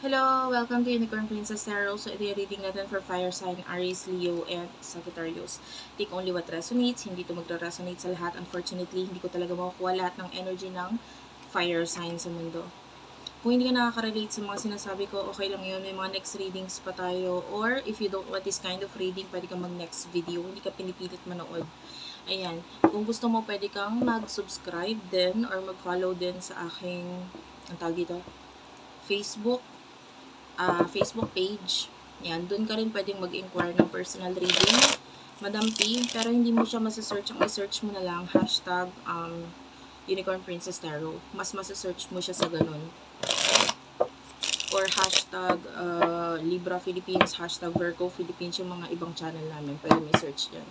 Hello! Welcome to Unicorn Princess Tarot. So, ito yung reading natin for fire sign, Aries, Leo, and Sagittarius. Take only what resonates. Hindi to magre-resonate sa lahat. Unfortunately, hindi ko talaga makukuha lahat ng energy ng fire sign sa mundo. Kung hindi ka nakaka-relate sa mga sinasabi ko, okay lang yun. May mga next readings pa tayo. Or, if you don't want this kind of reading, pwede kang mag-next video. Hindi ka pinipilit manood. Ayan. Kung gusto mo, pwede kang mag-subscribe din or mag-follow din sa aking, ang tawag dito, Facebook ah, Facebook page. Yan, doon ka rin pwedeng mag-inquire ng personal reading. Madam P, pero hindi mo siya masasearch. Ang i-search mo na lang, hashtag um, Unicorn Princess Tarot. Mas masasearch mo siya sa ganun. Or hashtag uh, Libra Philippines, hashtag Virgo Philippines, yung mga ibang channel namin. Pwede may search dyan.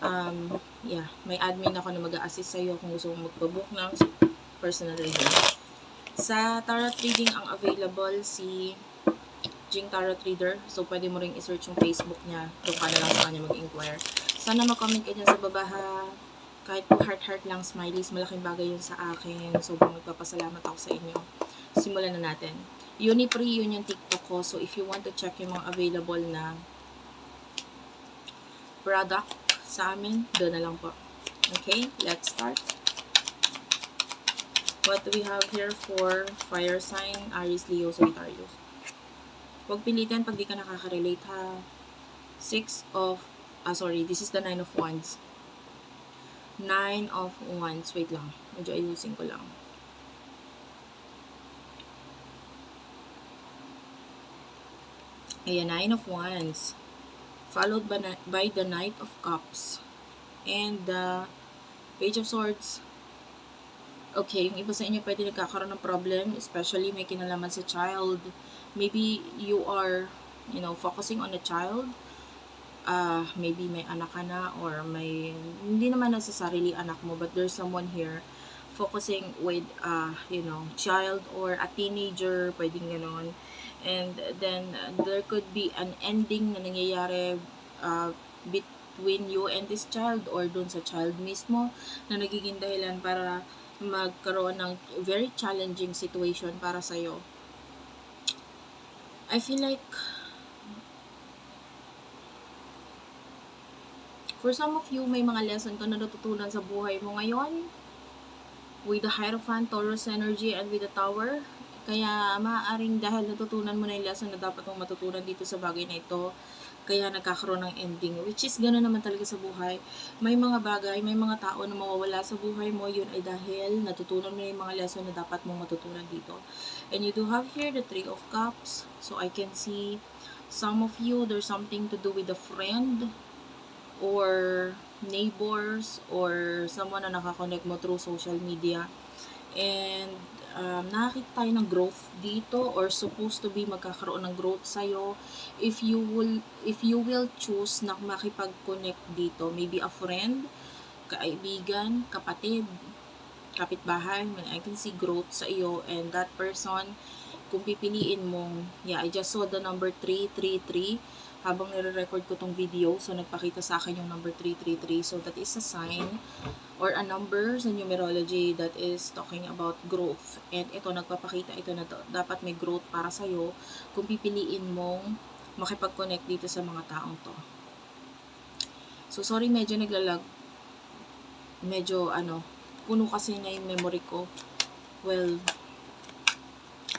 Um, yeah, may admin ako na mag-a-assist sa'yo kung gusto mong magpabook ng personal reading. Sa tarot reading, ang available si Jing Tarot Reader. So, pwede mo ring i-search yung Facebook niya. Doon ka na lang sa kanya mag-inquire. Sana mag-comment ka dyan sa baba ha. Kahit po heart-heart lang, smileys, malaking bagay yun sa akin. Sobrang magpapasalamat ako sa inyo. Simulan na natin. Unipree, yun yung TikTok ko. So, if you want to check yung mga available na product sa amin, doon na lang po. Okay, let's start. What we have here for fire sign, Aries, Leo, Sagittarius? Huwag pilitin pag di ka nakaka-relate ha. Six of, ah sorry, this is the nine of wands. Nine of wands. Wait lang. Medyo ayusin ko lang. Ayan, nine of wands. Followed by, by the knight of cups. And the page of swords okay, yung iba sa inyo pwede nagkakaroon ng problem, especially may kinalaman sa child. Maybe you are, you know, focusing on a child. Uh, maybe may anak ka na or may, hindi naman necessarily anak mo, but there's someone here focusing with, uh, you know, child or a teenager, pwedeng ganon. And then, uh, there could be an ending na nangyayari uh, between you and this child or dun sa child mismo na nagiging dahilan para magkaroon ng very challenging situation para sa iyo. I feel like for some of you may mga lesson ka na natutunan sa buhay mo ngayon with the Hierophant, Taurus energy, and with the Tower. Kaya maaaring dahil natutunan mo na yung lesson na dapat mong matutunan dito sa bagay na ito, kaya nagkakaroon ng ending. Which is gano'n naman talaga sa buhay. May mga bagay, may mga tao na mawawala sa buhay mo, yun ay dahil natutunan mo yung mga lesson na dapat mong matutunan dito. And you do have here the Three of Cups. So I can see some of you, there's something to do with a friend or neighbors or someone na nakakonect mo through social media. And um, nakakita tayo ng growth dito or supposed to be magkakaroon ng growth sa'yo. If you will if you will choose na makipag-connect dito maybe a friend kaibigan kapatid kapitbahay I can see growth sa iyo and that person kung pipiliin mong yeah I just saw the number 333 habang nire-record ko tong video so nagpakita sa akin yung number 333 so that is a sign or a number sa numerology that is talking about growth. And ito nagpapakita ito na dapat may growth para sa iyo kung pipiliin mong makipag-connect dito sa mga taong to. So sorry medyo naglalag. Medyo ano puno kasi na yung memory ko. Well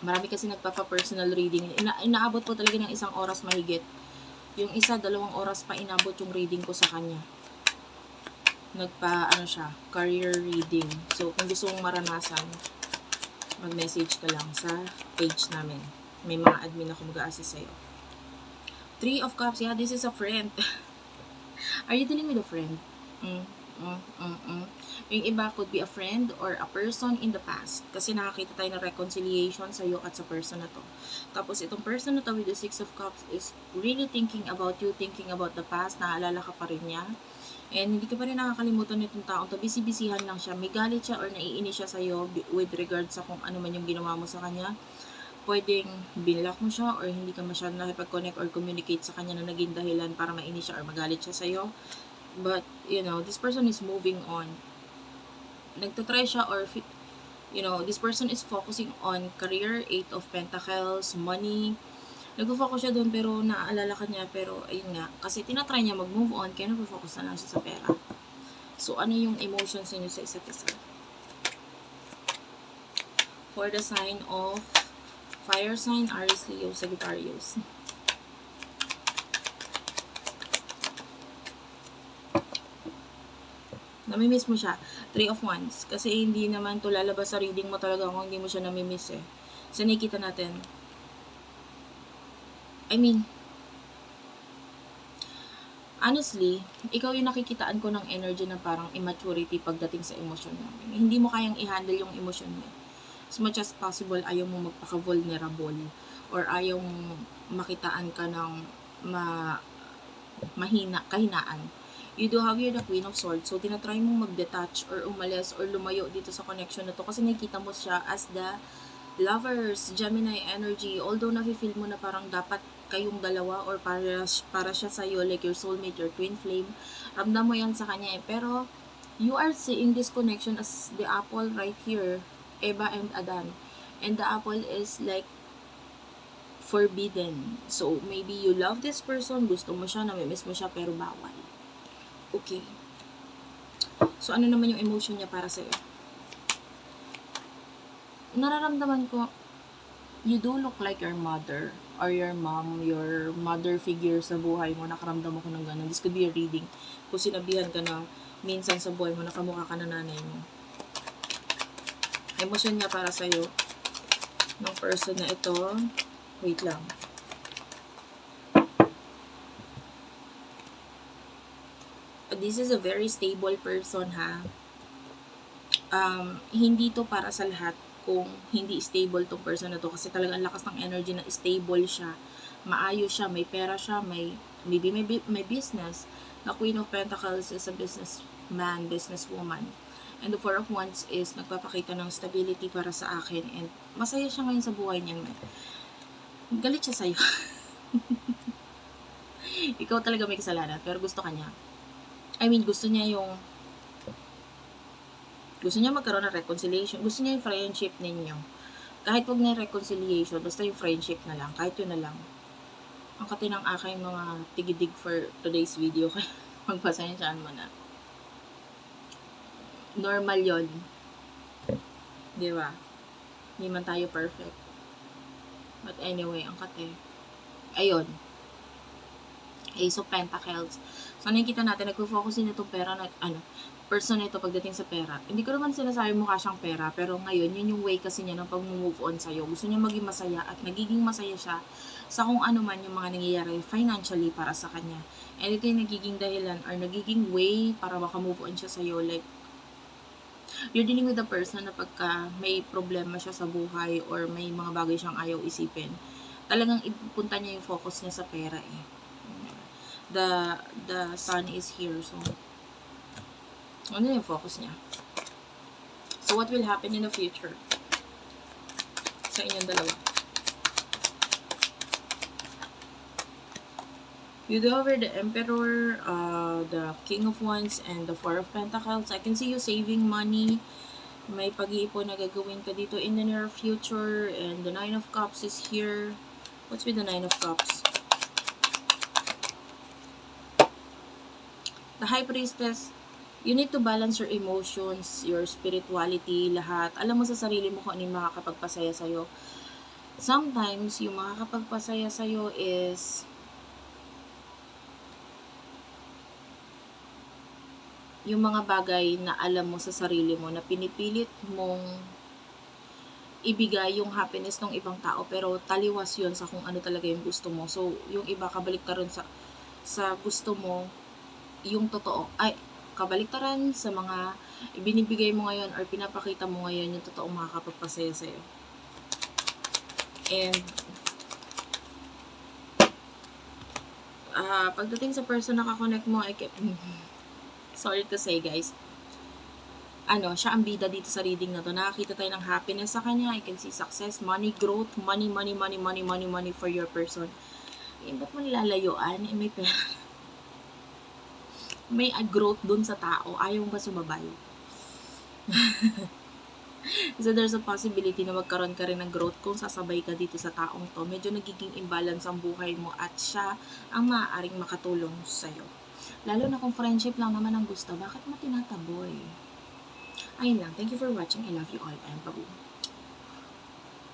marami kasi nagpapa-personal reading. Ina inaabot po talaga ng isang oras mahigit yung isa, dalawang oras pa inabot yung reading ko sa kanya. Nagpa, ano siya, career reading. So, kung gusto mong maranasan, mag-message ka lang sa page namin. May mga admin ako mag-a-assist sa'yo. Three of Cups, yeah, this is a friend. Are you dealing with a friend? Mm, mm, mm, mm. Yung iba could be a friend or a person in the past. Kasi nakakita tayo ng reconciliation sa iyo at sa person na to. Tapos itong person na to with the Six of Cups is really thinking about you, thinking about the past, naalala ka pa rin niya. And hindi ka pa rin nakakalimutan nitong taong to. Busy-busyhan lang siya. May galit siya or naiinis siya sa'yo with regards sa kung ano man yung ginawa mo sa kanya. Pwedeng binlock mo siya or hindi ka masyadong nakipag-connect or communicate sa kanya na naging dahilan para mainis siya or magalit siya sa'yo. But, you know, this person is moving on nagtatry siya or You know, this person is focusing on career, eight of pentacles, money. Nagpo-focus siya doon pero naaalala ka niya pero ayun nga, kasi tinatry niya mag-move on kaya nagpo-focus na lang siya sa pera. So, ano yung emotions niyo sa isa't isa? For the sign of fire sign, Aries, Leo, Sagittarius. Namimiss mo siya. Three of Wands. Kasi hindi naman to lalabas sa reading mo talaga kung hindi mo siya namimiss eh. So, nakikita natin. I mean, honestly, ikaw yung nakikitaan ko ng energy na parang immaturity pagdating sa emosyon mo. Hindi mo kayang i-handle yung emosyon mo. As much as possible, ayaw mo magpaka-vulnerable or ayaw mo makitaan ka ng ma mahina, kahinaan. You do have here the Queen of Swords. So, tinatry mong mag-detach or umalis or lumayo dito sa connection na to kasi nakikita mo siya as the lovers, Gemini energy. Although nafe-feel mo na parang dapat kayong dalawa or para, para siya sa'yo, like your soulmate, your twin flame. Ramdam mo yan sa kanya eh. Pero, you are seeing this connection as the apple right here, Eva and Adan. And the apple is like forbidden. So, maybe you love this person, gusto mo siya, namimiss mo siya, pero bawal. Okay. So, ano naman yung emotion niya para sa'yo? Nararamdaman ko, you do look like your mother or your mom, your mother figure sa buhay mo, nakaramdam ako ng gano'n. This could be a reading. Kung sinabihan ka na minsan sa buhay mo, nakamukha ka na nanay mo. Emosyon niya para sa'yo ng person na ito. Wait lang. This is a very stable person, ha? Um, hindi to para sa lahat kung hindi stable tong person na to. Kasi talagang lakas ng energy na stable siya. Maayos siya may pera siya may maybe may, may business. The queen of pentacles is a businessman businesswoman. And the four of wands is nagpapakita ng stability para sa akin. And masaya siya ngayon sa buhay niya. Galit siya sa'yo. Ikaw talaga may kasalanan pero gusto kanya I mean gusto niya yung gusto niya magkaroon ng reconciliation. Gusto niya yung friendship ninyo. Kahit wag na reconciliation, basta yung friendship na lang. Kahit yun na lang. Ang kati ng aking mga tigidig for today's video. Kaya magpasensyaan mo na. Normal yon Di ba? Hindi man tayo perfect. But anyway, ang kate. Ayun. Ace of Pentacles. So, nakikita natin, nagpo-focus din itong pera na, ano, person na ito pagdating sa pera. Hindi ko naman sinasabi mukha siyang pera, pero ngayon, yun yung way kasi niya ng pag-move on sa'yo. Gusto niya maging masaya at nagiging masaya siya sa kung ano man yung mga nangyayari financially para sa kanya. And ito yung nagiging dahilan or nagiging way para maka-move on siya sa'yo. Like, you're dealing with a person na pagka may problema siya sa buhay or may mga bagay siyang ayaw isipin, talagang ipupunta niya yung focus niya sa pera eh. The, the sun is here, so ano yung focus niya? So, what will happen in the future? Sa inyong dalawa. You do over the Emperor, uh, the King of Wands, and the Four of Pentacles. I can see you saving money. May pag-iipon na gagawin ka dito in the near future. And the Nine of Cups is here. What's with the Nine of Cups? The High Priestess, you need to balance your emotions, your spirituality, lahat. Alam mo sa sarili mo kung ano yung makakapagpasaya sa'yo. Sometimes, yung makakapagpasaya sa'yo is yung mga bagay na alam mo sa sarili mo na pinipilit mong ibigay yung happiness ng ibang tao pero taliwas yun sa kung ano talaga yung gusto mo. So, yung iba kabalik ka rin sa sa gusto mo yung totoo. Ay, kabaliktaran sa mga ibinibigay mo ngayon or pinapakita mo ngayon yung totoong makakapagpasaya sa'yo. And, uh, pagdating sa person na kakonect mo, I kept, sorry to say guys, ano, siya ang bida dito sa reading na to. Nakakita tayo ng happiness sa kanya. I can see success, money, growth, money, money, money, money, money, money for your person. Eh, ba't mo nilalayuan? Eh, may pera may growth dun sa tao. Ayaw ba sumabay? So there's a possibility na magkaroon ka rin ng growth kung sasabay ka dito sa taong to. Medyo nagiging imbalance ang buhay mo at siya ang maaaring makatulong sa'yo. Lalo na kung friendship lang naman ang gusto, bakit mo tinataboy? Ayun lang. Thank you for watching. I love you all and bye